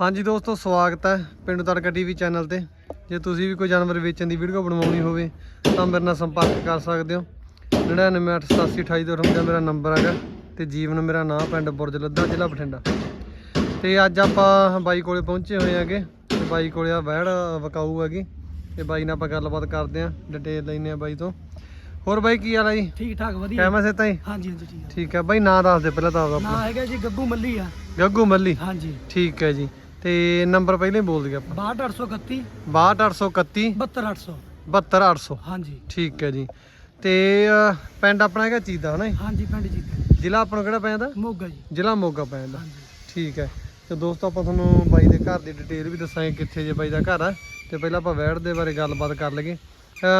ਹਾਂਜੀ ਦੋਸਤੋ ਸਵਾਗਤ ਹੈ ਪਿੰਡ ਤੜਕਾ ਟੀਵੀ ਚੈਨਲ ਤੇ। ਜੇ ਤੁਸੀਂ ਵੀ ਕੋਈ ਜਾਨਵਰ ਵੇਚਣ ਦੀ ਵੀਡੀਓ ਬਣਵਾਉਣੀ ਹੋਵੇ ਤਾਂ ਮੇਰੇ ਨਾਲ ਸੰਪਰਕ ਕਰ ਸਕਦੇ ਹੋ। 99882828 ਦਾ ਮੇਰਾ ਨੰਬਰ ਹੈਗਾ ਤੇ ਜੀਵਨ ਮੇਰਾ ਨਾਮ ਪਿੰਡ ਬੁਰਜ ਲੱਦਾ ਜ਼ਿਲ੍ਹਾ ਬਠਿੰਡਾ। ਤੇ ਅੱਜ ਆਪਾਂ ਬਾਈ ਕੋਲੇ ਪਹੁੰਚੇ ਹੋਏ ਹੈਗੇ ਤੇ ਬਾਈ ਕੋਲੇ ਆ ਵਹਿੜ ਵਕਾਊ ਹੈਗੀ। ਤੇ ਬਾਈ ਨਾਲ ਆਪਾਂ ਗੱਲਬਾਤ ਕਰਦੇ ਆਂ ਡਿਟੇਲ ਲੈਨੇ ਆ ਬਾਈ ਤੋਂ। ਹੋਰ ਬਾਈ ਕੀ ਹਾਲ ਹੈ ਜੀ? ਠੀਕ ਠਾਕ ਵਧੀਆ। ਕਹਿਮਾ ਸੇ ਤਾਈ ਹਾਂਜੀ ਹਾਂਜੀ ਠੀਕ ਠੀਕ ਹੈ ਬਾਈ ਨਾਂ ਦੱਸ ਦੇ ਪਹਿਲਾਂ ਤਾਂ ਆਪਣਾ। ਨਾ ਹੈਗਾ ਜੀ ਗੱਗੂ ਮੱਲੀ ਆ। ਗੱਗੂ ਮੱਲੀ? ਹਾਂਜੀ। ਠੀਕ ਹੈ ਜੀ। ਤੇ ਨੰਬਰ ਪਹਿਲਾਂ ਬੋਲ ਦਿਆ ਆਪਾਂ। 62831 62831 72800 72800 ਹਾਂਜੀ। ਠੀਕ ਹੈ ਜੀ। ਤੇ ਪਿੰਡ ਆਪਣਾ ਹੈਗਾ ਚੀਦਾ ਹਨਾ? ਹਾਂਜੀ ਪਿੰਡ ਜੀ ਜ਼ਿਲ੍ਹਾ ਆਪਣਾ ਕਿਹੜਾ ਪੈ ਜਾਂਦਾ ਮੋਗਾ ਜੀ। ਜ਼ਿਲ੍ਹਾ ਮੋਗਾ ਪੈ ਜਾਂਦਾ ਹਾਂਜੀ। ਠੀਕ ਹੈ। ਤੇ ਦੋਸਤੋ ਆਪਾਂ ਤੁਹਾਨੂੰ ਬਾਈ ਦੇ ਘਰ ਦੀ ਡਿਟੇਲ ਵੀ ਦੱਸਾਂਗੇ ਕਿੱਥੇ ਜੇ ਬਾਈ ਦਾ ਘਰ ਆ। ਤੇ ਪਹਿਲਾਂ ਆਪਾਂ ਵੈੜ ਦੇ ਬਾਰੇ ਗੱਲਬਾਤ ਕਰ ਲਈਏ।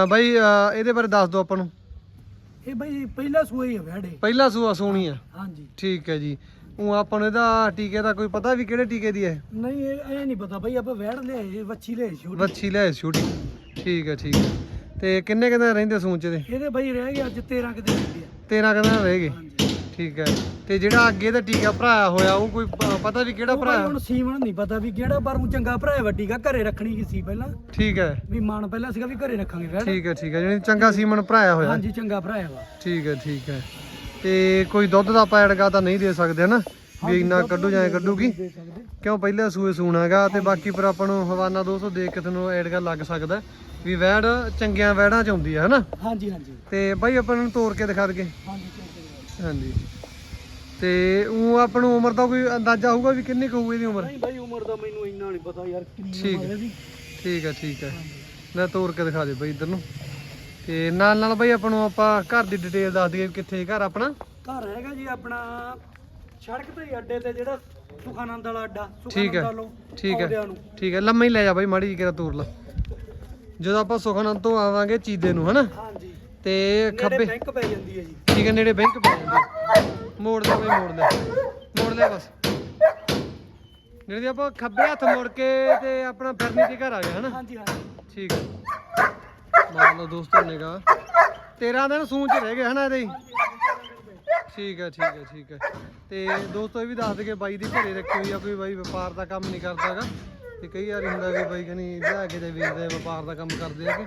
ਬਾਈ ਇਹਦੇ ਬਾਰੇ ਦੱਸ ਦਿਓ ਆਪਾਂ ਨੂੰ। ਇਹ ਬਈ ਪਹਿਲਾ ਸੂਆ ਹੀ ਹੈ ਵੜੇ ਪਹਿਲਾ ਸੂਆ ਸੋਣੀ ਆ। ਹਾਂਜੀ। ਠੀਕ ਹੈ ਜੀ। ਉਹ ਆਪਾਂ ਨੂੰ ਇਹਦਾ ਟੀਕੇ ਦਾ ਕੋਈ ਪਤਾ ਵੀ ਕਿਹੜੇ ਟੀਕੇ ਦੀ ਹੈ? ਨਹੀਂ ਇਹ ਇਹ ਨਹੀਂ ਪਤਾ ਬਈ ਆਪਾਂ ਵੜ ਲਿਆਏ ਵੱਛੀ ਲਿਆਏ ਛੋਟੀ। ਵੱਛੀ ਲੈ ਛੋਟੀ। ਠੀਕ ਹੈ ਠੀਕ ਹੈ। ਤੇ ਕਿੰਨੇ ਕਿੰਨੇ ਰਹਿੰਦੇ ਸੂਚ ਦੇ ਇਹਦੇ? ਬਈ ਰਹਿ ਗਏ ਅੱਜ 13 ਕਿਤੇ ਰਹਿੰਦੇ ਆ 13 ਕਿੰਨੇ ਰਹਿ ਗਏ। ਹਾਂਜੀ। ਠੀਕ ਹੈ। ਤੇ ਜਿਹੜਾ ਅੱਗੇ ਦਾ ਟੀਕਾ ਭਰਾਇਆ ਹੋਇਆ ਉਹ ਕੋਈ ਪ- ਪਤਾ ਵੀ ਕਿਹੜਾ ਉਹ ਭਰਾਇਆ? ਹੁਣ ਸੀਮਨ ਨਹੀਂ ਪਤਾ ਵੀ ਕਿਹੜਾ ਪਰ ਉਹ ਚੰਗਾ ਭਰਾ ਹੈ ਵੱਡੀ ਕਾ ਘਰੇ ਰੱਖਣੀ ਕੀ ਸੀ ਪਹਿਲਾਂ? ਠੀਕ ਹੈ। ਵੀ ਮਨ ਪਹਿਲਾਂ ਸੀਗਾ ਵੀ ਘਰੇ ਰੱਖਾਂਗੇ ਵੜ। ਠੀਕ ਹੈ ਠੀਕ ਹੈ। ਜਿਹੜੀ ਚੰਗਾ ਸੀਮਨ ਭਰਾਇਆ ਹੋਇਆ। ਹਾਂਜੀ ਚੰਗਾ ਭਰਾ ਹੈ ਵਾ। ਠੀਕ ਹੈ ਠੀਕ ਹੈ। ਤੇ ਕੋਈ ਦੁੱਧ ਦਾ ਪੈੜਗਾ ਤਾਂ ਨਹੀਂ ਦੇ ਸਕਦੇ ਹਨਾ? ਵੀ ਇੰਨਾ ਕੱਢੂ ਜਾਂ ਕੱਢੂਗੀ? ਕਿਉਂ ਪਹਿਲੇ ਸੂਏ ਸੂਣਾਗਾ ਤੇ ਬਾਕੀ ਪਰ ਆਪਾਂ ਨੂੰ ਹਵਾਨਾ 200 ਦੇਖ ਕੇ ਤੁਹਾਨੂੰ ਐਡਗਾ ਲੱਗ ਸਕਦਾ। ਵੀ ਵੈੜ ਚੰਗੀਆਂ ਵੈੜਾਂ ਚ ਆਉਂਦੀ ਹੈ ਹਨਾ? ਹਾਂਜੀ ਹਾਂਜੀ। ਤੇ ਬਾਈ ਆਪਾਂ ਨੂੰ ਤੋੜ ਕੇ ਦਿਖਾ ਦਈਏ। ਹਾਂਜੀ ਹਾਂਜੀ। ਤੇ ਉਹ ਆਪਾਂ ਨੂੰ ਉਮਰ ਦਾ ਕੋਈ ਅੰਦਾਜ਼ਾ ਹੋਊਗਾ ਵੀ ਕਿੰਨੀ ਕੁ ਹੋਊ ਇਹਦੀ ਉਮਰ? ਨਹੀਂ ਭਾਈ ਉਮਰ ਦਾ ਮੈਨੂੰ ਇੰਨਾ ਨਹੀਂ ਪਤਾ ਯਾਰ ਕਿੰਨੀ ਉਮਰ ਹੈ ਠੀਕ ਹੈ ਠੀਕ ਹੈ। ਲੈ ਤੋੜ ਕੇ ਦਿਖਾ ਦੇ ਬਾਈ ਇੱਧਰ ਨੂੰ। ਤੇ ਨਾਲ ਨਾਲ ਬਾਈ ਆਪਾਂ ਨੂੰ ਆਪਾਂ ਘਰ ਦੀ ਡਿਟੇਲ ਦੱਸ ਦਈਏ ਕਿੱਥੇ ਘਰ ਆਪਣਾ। ਘਰ ਹੈਗਾ ਜੀ ਆਪਣਾ ਸੜਕ ਤੇ ਹੀ ਅੱਡੇ ਤੇ ਜਿਹੜਾ ਸੁਖਾਨੰਦ ਵਾਲਾ ਅੱਡਾ ਠੀਕ ਹੈ, ਵੱਲੋਂ ਠੀਕ ਹੈ। ਠੀਕ ਹੈ ਲੰਮਾ ਹੀ ਲੈ ਜਾ ਬਾਈ ਮਾੜੀ ਜਿਹੀ ਕਿਰਾ ਤੋੜ ਲਾ। ਜਦੋਂ ਆਪਾਂ ਸੁਖਨੰਦ ਤੋਂ ਆਵਾਂਗੇ ਚੀਦੇ ਨੂੰ ਹਨਾ? ਹਾਂਜੀ। ਤੇ ਨੇੜੇ ਖੱਬੇ ਬੈਂਕ ਪੈ ਜਾਂਦੀ ਹੈ ਜੀ। ਠੀਕ ਹੈ ਨੇੜੇ ਬੈਂਕ ਪੈ ਜਾਂਦੇ ਮੋੜ ਲੈ ਬਾਈ ਮੋੜ ਲੈ। ਮੋੜ ਲੈ ਬਸ। ਜਿਹੜੇ ਆਪਾਂ ਖੱਬੇ ਹੱਥ ਮੁੜ ਕੇ ਤੇ ਆਪਣਾ ਫਿਰਨੀ ਤੇ ਘਰ ਆ ਗਿਆ ਹਨਾ? ਹਾਂਜੀ ਹਾਂਜੀ। ਠੀਕ ਹੈ। ਮੰਨ ਲਓ ਦੋਸਤੋ ਨਿਗਾ 13 ਦਿਨ ਸੂਣ ਚ ਰਹਿ ਗਏ ਹਨਾ ਇਹਦੇ? ਠੀਕ ਹੈ ਠੀਕ ਹੈ ਠੀਕ ਹੈ। ਤੇ ਦੋਸਤੋ ਇਹ ਵੀ ਦੱਸ ਦਈਏ ਬਾਈ ਦੀ ਘਰੇ ਰੱਖੀ ਹੋਈ ਆ ਕੋਈ ਬਾਈ ਵਪਾਰ ਦਾ ਕੰਮ ਨਹੀਂ ਕਰਦਾਗਾ ਤੇ ਕਈ ਵਾਰ ਹੁੰਦਾ ਵੀ ਬਾਈ ਕਨੀ ਲਿਆ ਕੇ ਤੇ ਵੇਚਦੇ ਵਪਾਰ ਦਾ ਕੰਮ ਕਰਦੇ ਆ ਕਿ।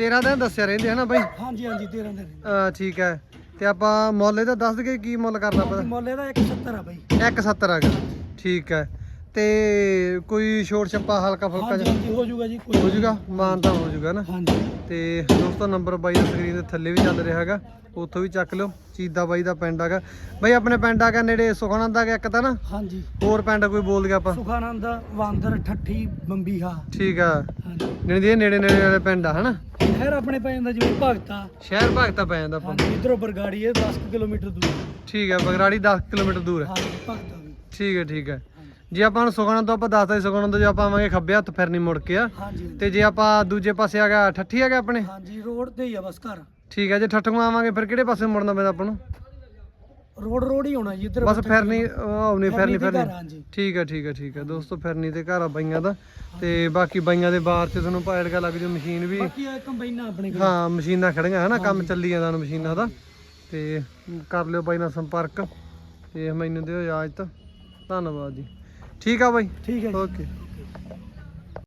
13 ਦਿਨ ਦੱਸਿਆ ਰਹਿੰਦੇ ਹਨਾ ਬਾਈ? ਹਾਂਜੀ ਹਾਂਜੀ 13 ਦਿਨ ਅਹ ਠੀਕ ਹੈ। ਤੇ ਆਪਾਂ ਮੁੱਲ ਇਹਦਾ ਦੱਸ ਦਈਏ ਕੀ ਮੁੱਲ ਕਰਨਾ ਪਤਾ ਮੁੱਲ ਇਹਦਾ 170 ਆ ਬਾਈ। 170 ਹੈਗਾ। ਠੀਕ ਹੈ। ਤੇ ਕੋਈ ਛੋਟ ਛੱਪਾ ਹਲਕਾ ਫੁਲਕਾ ਹਾਂਜੀ ਜਿਹਾ? ਹਾਂਜੀ ਹੋ ਜਾਊਗਾ ਜੀ ਕੋਈ ਹੋ ਜਾਊਗਾ ਮਾਨ ਤਾਂ ਹੋ ਜਾਊਗਾ ਨਾ। ਹਾਂਜੀ। ਤੇ ਦੋਸਤੋ ਨੰਬਰ ਬਾਈ ਦਾ ਸਕਰੀਨ ਦੇ ਥੱਲੇ ਵੀ ਚੱਲ ਰਿਹਾ ਹੈਗਾ। ਉੱਥੋਂ ਵੀ ਚੱਕ ਲਿਓ। ਚੀਦਾ ਬਾਈ ਦਾ ਪਿੰਡ ਹੈਗਾ। ਬਾਈ ਆਪਣੇ ਪਿੰਡ ਹੈਗਾ ਨੇੜੇ ਸੁਖਾਨੰਦ ਦਾ ਇੱਕ ਤਾਂ ਨਾ? ਹਾਂਜੀ। ਹੋਰ ਪਿੰਡ ਕੋਈ ਬੋਲ ਗਿਆ ਆਪਾਂ? ਸੁਖਾਨੰਦ ਵਾਂਦਰ ਠੱਠੀ ਬੰਬੀਹਾ। ਠੀਕ ਆ। ਹਾਂਜੀ। ਜਿਹੜੇ ਦੇ ਨੇੜੇ ਨੇੜੇ ਵਾਲੇ ਪਿੰਡ ਆ ਹਨਾ? ਸ਼ਹਿਰ ਆਪਣੇ ਪੈ ਜਾਂਦਾ ਜਿਵੇਂ ਭਗਤਾ। ਸ਼ਹਿਰ ਭਗਤਾ ਪੈ ਜਾਂਦਾ ਆਪਾਂ। ਨੂੰ। ਹਾਂਜੀ ਇਧਰੋਂ ਬਰਗਾੜੀ ਹੈ 10 ਕਿਲੋਮੀਟਰ ਦੂਰ। ਠੀਕ ਹੈ ਬਗਰਾੜੀ 10 ਕਿਲੋਮੀਟਰ ਦੂਰ ਹੈ ਹਾਂਜੀ ਭਗਤਾ ਵੀ। ਠੀਕ ਹੈ ਠੀਕ ਹੈ ਜੇ ਆਪਾਂ ਨੂੰ ਸੁਖਾਨੰਦ ਤੋਂ ਆਪਾਂ ਦੱਸਦਾ ਸੁਖਾਨੰਦ ਤੋਂ ਜੇ ਆਪਾਂ ਆਵਾਂਗੇ ਖੱਬੇ ਹੱਥ ਫਿਰਨੀ ਮੁੜ ਕੇ ਆ। ਹਾਂਜੀ। ਤੇ ਜੇ ਆਪਾਂ ਦੂਜੇ ਪਾਸੇ ਆ ਗਿਆ ਠੱਠੀ ਆ ਗਿਆ ਆਪਣੇ? ਹਾਂਜੀ ਰੋਡ ਤੇ ਹੀ ਆ ਬਸ ਘਰ। ਠੀਕ ਹੈ ਜੇ ਠੱਠੋਂ ਆਵਾਂਗੇ ਫਿਰ ਕਿਹੜੇ ਪਾਸੇ ਮੁੜਨਾ ਪੈਂਦਾ ਆਪਾਂ ਨੂੰ? ਰੋਡ ਰੋਡ ਹੀ ਹੋਣਾ ਜੀ ਇੱਧਰ ਬਸ ਫਿਰਨੀ ਆਉਣੀ ਫਿਰਨੀ ਫਿਰਨੀ ਠੀਕ ਹੈ ਠੀਕ ਹੈ ਠੀਕ ਹੈ ਦੋਸਤੋ ਫਿਰਨੀ ਤੇ ਘਰ ਆ ਬਾਈਆਂ ਦਾ। ਤੇ ਬਾਕੀ ਬਾਈਆਂ ਦੇ ਬਾਹਰ ਤੇ ਤੁਹਾਨੂੰ ਪਾਇੜਗਾ ਲੱਗ ਜੂ ਮਸ਼ੀਨ ਵੀ ਬਾਕੀ ਆ ਕੰਬਾਈਨਾਂ ਆਪਣੇ ਕੋਲ। ਹਾਂ ਮਸ਼ੀਨਾਂ ਖੜੀਆਂ ਹਨਾ ਕੰਮ ਚੱਲੀ ਜਾਂਦਾ ਮਸ਼ੀਨਾਂ ਦਾ। ਤੇ ਕਰ ਲਿਓ ਬਾਈ ਨਾਲ ਸੰਪਰਕ। ਤੇ ਮੈਨੂੰ ਦਿਓ ਇਜਾਜ਼ਤ। ਧੰਨਵਾਦ ਜੀ। ਠੀਕ ਆ ਬਾਈ? ਠੀਕ ਹੈ ਜੀ। ਓਕੇ।